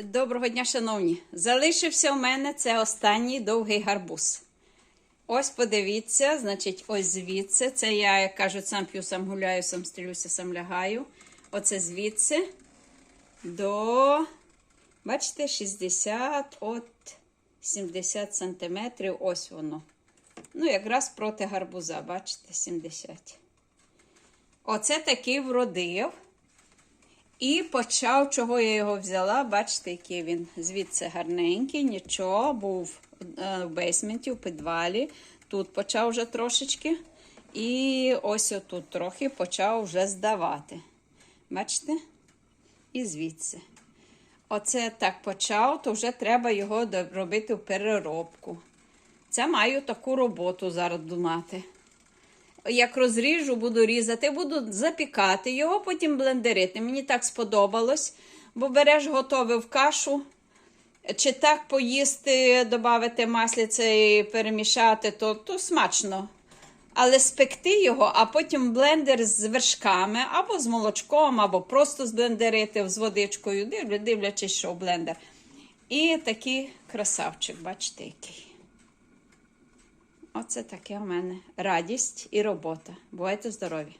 Доброго дня, шановні. Залишився в мене це останній довгий гарбуз. Ось подивіться, значить, ось звідси. Це я, як кажуть, сам п'ю, сам гуляю, сам стрілюся, сам лягаю. Оце звідси до, бачите, 60 от 70 сантиметрів. Ось воно. Ну, якраз проти гарбуза, бачите, 70. Оце такий вродив. І почав, чого я його взяла. Бачите, який він звідси гарненький, нічого, був е, в бейсменті, в підвалі. Тут почав вже трошечки. І ось отут трохи почав вже здавати. Бачите? І звідси. Оце так почав, то вже треба його робити в переробку. Це маю таку роботу зараз думати. Як розріжу, буду різати, буду запікати його, потім блендерити. Мені так сподобалось, бо береш готове в кашу. Чи так поїсти, додати масліце і перемішати, то, то смачно. Але спекти його, а потім блендер з вершками, або з молочком, або просто зблендерити з водичкою, дивлячись, що блендер. І такий красавчик, бачите, який. Оце таке у мене радість і робота. Бувайте здорові!